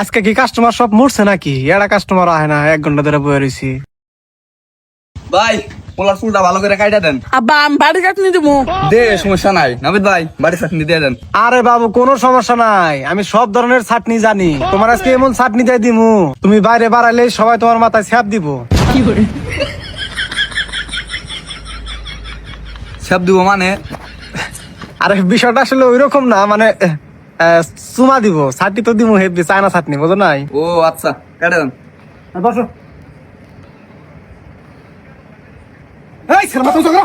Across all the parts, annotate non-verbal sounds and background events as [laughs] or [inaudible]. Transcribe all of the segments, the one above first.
আজকে কি কাস্টমার সব মরছে নাকি? এরা কাস্টমার আহে না এক ঘণ্টা ধরে বয়ে রয়েছি ভাই পোলার ফুলটা ভালো করে কাইটা দেন। আব্বা আমি বাড়ি কাটনি দেবো। দে সমস্যা নাই। নবিদ ভাই বাড়ি চাটনি দিয়ে দেন। আরে বাবু কোনো সমস্যা নাই। আমি সব ধরনের চাটনি জানি। তোমার আজকে এমন চাটনি দিয়ে দিমু। তুমি বাইরে বাড়াইলে সবাই তোমার মাথায় ছ্যাপ দিব। সব দিব মানে? আরে বিষয়টা আসলে ওই রকম না মানে চুমা দিব চাটনি তো দিমু হেবি চায়না চাটনি বুঝো নাই? ও আচ্ছা কাটে দেন। বসো। এই ছেলে মাথা উঁচু করো।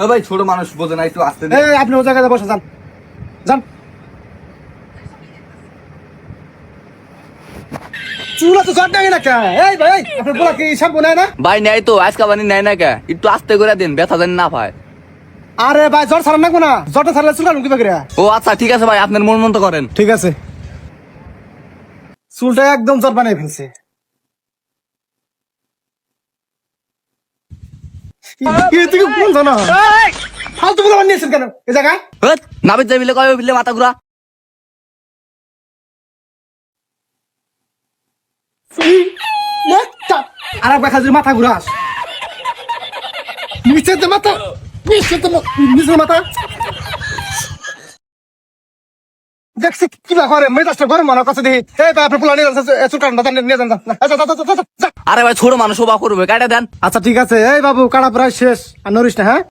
ও ভাই ছোট মানুষ বোঝে না একটু আসতে এই, আপনি ও জায়গায় বসে যান। যান। চুলা তো জট নাই না কে? এই ভাই আপনার বলা কি সব বলে না? ভাই নেই তো আজকা বানি নেয় না কে? একটু আস্তে করে দিন ব্যথা জানি না পায়। আরে ভাই জ্বর ছাড়া নাকবো না। জ্বরটা ছাড়লে চুলা ঢুকি করে? ও আচ্ছা ঠিক আছে ভাই আপনার মন মতো করেন। ঠিক আছে। চুলটা একদম জ্বর বানিয়ে ফেলছে। ফালতু বানিয়েছেন কেন? জায়গায় নাবিদ যাই মাথা ঘুরা। আর এক মাথা ঘুরাস। নিচের মাথা নিচের মাথা দেখছি কি বা করে মেজাজটা গরম মনে কাছে দেখি। এই ভাই আপনার পোলা নিয়ে যান চুল নিয়ে যান। আচ্ছা। আরে ভাই ছোট মানুষ ওবা করবে কাটে দেন। আচ্ছা ঠিক আছে। এই বাবু কাটা প্রায় শেষ। আর নড়িস না হ্যাঁ?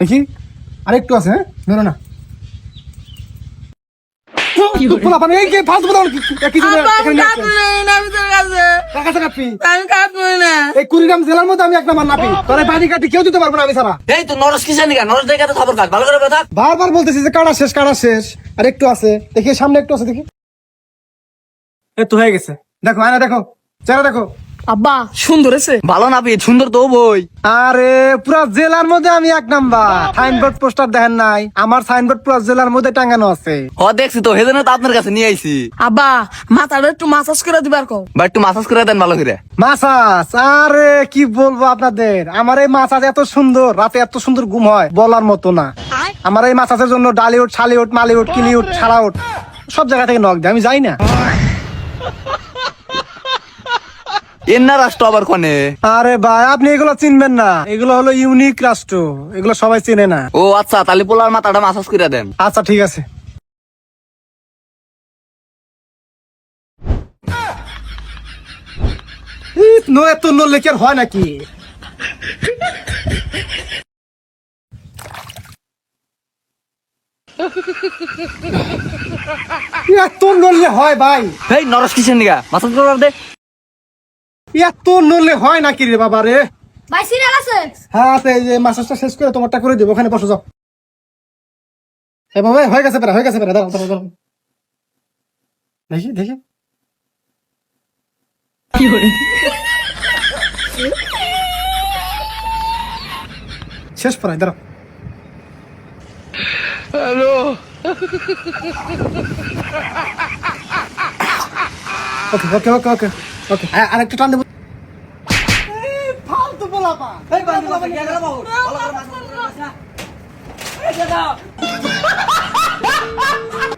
দেখি। আর একটু আছে হ্যাঁ? না। এই কুড়িগ্রাম জেলার মধ্যে আমি এক নাম্বার নাপি তোর পানি কাটি কেউ দিতে পারব না আমি ছাড়া। এই তো নরস কিসের নিকা? নরস দেখে খবর কাট ভালো করে ব্যথা বারবার বলতেছি যে কাটা শেষ কাটা শেষ। আর একটু আছে। দেখি সামনে একটু আছে দেখি। এ তো হয়ে গেছে। দেখো আয়না দেখো। চেহারা দেখো। আব্বা সুন্দর আছে ভালো না পেয়ে সুন্দর তো বই আরে পুরা জেলার মধ্যে আমি এক নাম্বার। সাইনবোর্ড পোস্টার দেখেন নাই। আমার সাইনবোর্ড পুরা জেলার মধ্যে টাঙানো আছে। হ দেখছি তো হেজন্য তো আপনার কাছে নিয়ে আইছি। আব্বা মাথাটা একটু মাসাজ করে দিবার কও। ভাই একটু মাসাজ করে দেন ভালো করে। মাসাজ আরে কি বলব আপনাদের? আমার এই মাসাজ এত সুন্দর রাতে এত সুন্দর ঘুম হয় বলার মতো না। আমার এই মাসাজের জন্য ডালিউড শালিউড মালিউড কিলিউড ছাড়াউড সব জায়গা থেকে নক দেয় আমি যাই না। এর না রাষ্ট্র আবার কনে? আরে ভাই আপনি এগুলো চিনবেন না। এগুলো হলো ইউনিক রাষ্ট্র। এগুলো সবাই চেনে না। ও আচ্ছা তাহলে পোলার মাথাটা মাসাজ করে দেন। আচ্ছা ঠিক আছে। নো এত হয় নাকি? এত নড়লে হয় ভাই। এই নরস কিসের মাসাজ করে দে। এত নড়লে হয় নাকি রে বাবা রে? ভাই সিরিয়াল আছে? হ্যাঁ তো এই যে মাসাজটা শেষ করে তোমারটা করে দেবো ওখানে বসে যাও। এ বাবা হয়ে গেছে প্রায় হয়ে গেছে প্রায় দাঁড়াও দাঁড়াও দাঁড়াও। দেখি দেখি। শেষ প্রায় দাঁড়াও। ওকে ওকে ওকে ওকে। ওকে আরেকটা টান দেবো। ফালতু বলাপা এই বান্ধব [laughs]